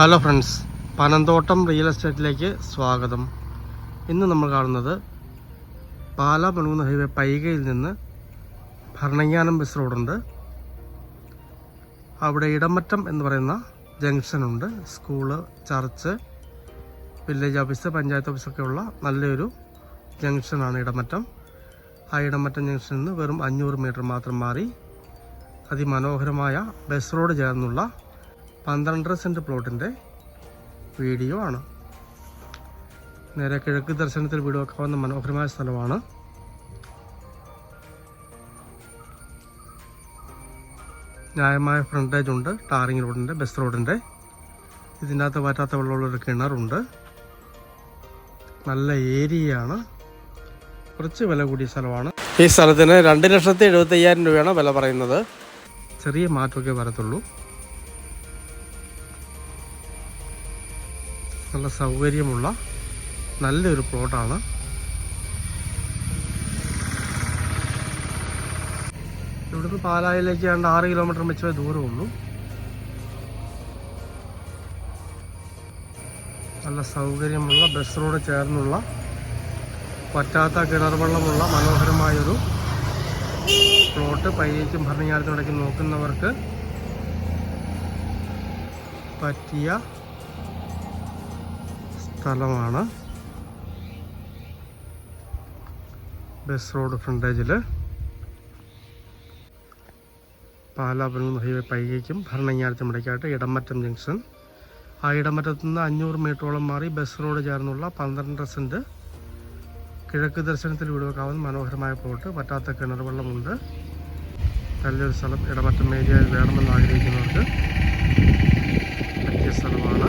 Hello friends Panamthottam real എസ്റ്റേറ്റിലേക്ക് സ്വാഗതം. ഇന്ന് നമ്മൾ കാണുന്നത് പാലാ പണുകുന്ന ഹൈവേ പൈകയിൽ നിന്ന് ഭരണങ്ങാനം ബസ് റോഡുണ്ട്. അവിടെ ഇടമറ്റം എന്ന് പറയുന്ന ജംഗ്ഷനുണ്ട് school church village office panchayat ഓഫീസൊക്കെ ഉള്ള നല്ലൊരു ജംഗ്ഷനാണ് ഇടമറ്റം. ആ ഇടമറ്റം ജംഗ്ഷനിൽ നിന്ന് വെറും അഞ്ഞൂറ് മീറ്റർ മാത്രം മാറി അതിമനോഹരമായ ബസ് റോഡ് ചേർന്നുള്ള പന്ത്രണ്ടര സെന്റ് പ്ലോട്ടിന്റെ വീഡിയോ ആണ്. നേരെ കിഴക്ക് ദർശനത്തിൽ വീഡിയോ വെക്കാവുന്ന മനോഹരമായ സ്ഥലമാണ്. ന്യായമായ ഫ്രണ്ടേജ് ഉണ്ട് ടാറിങ് റോഡിന്റെ ബസ് റോഡിന്റെ ഇതിനകത്ത് വറ്റാത്ത വെള്ളമുള്ളൊരു കിണറുണ്ട്. നല്ല ഏരിയയാണ്. കുറച്ച് വില കൂടിയ സ്ഥലമാണ്. ഈ സ്ഥലത്തിന് രണ്ട് ലക്ഷത്തി എഴുപത്തി അയ്യായിരം രൂപയാണ് വില പറയുന്നത്. ചെറിയ മാറ്റമൊക്കെ വരത്തുള്ളൂ. നല്ല സൗകര്യമുള്ള നല്ലൊരു പ്ലോട്ടാണ്. ഇവിടുന്ന് പാലായിലേക്ക് ഏതാണ്ട് ആറ് കിലോമീറ്റർ വെച്ചേ ദൂരമുള്ളൂ നല്ല സൗകര്യമുള്ള ബസ് റോഡ് ചേർന്നുള്ള പറ്റാത്ത കിണർ വെള്ളമുള്ള മനോഹരമായൊരു പ്ലോട്ട് പയ്യേക്കും ഭരണകാലത്തിനിടയ്ക്ക് നോക്കുന്നവർക്ക് പറ്റിയ സ്ഥലമാണ്. ബസ് റോഡ് ഫ്രണ്ടേജിൽ പാലാപുരം ഹൈവേ പൈകയ്ക്കും ഭരണങ്ങാലത്തും ഇടയ്ക്കായിട്ട് ഇടമറ്റം ജംഗ്ഷൻ ആ ഇടമറ്റത്തു നിന്ന് അഞ്ഞൂറ് മീറ്ററോളം മാറി ബസ് റോഡ് ചേർന്നുള്ള പന്ത്രണ്ടര സെന്റ് കിഴക്ക് ദർശനത്തിൽ വീട് വെക്കാവുന്ന മനോഹരമായ പ്ലോട്ട് പറ്റാത്ത കിണർ വെള്ളമുണ്ട്. നല്ലൊരു സ്ഥലം ഇടമറ്റം ഏരിയയിൽ വേണമെന്ന് ആഗ്രഹിക്കുന്നവർക്ക് പറ്റിയ സ്ഥലമാണ്.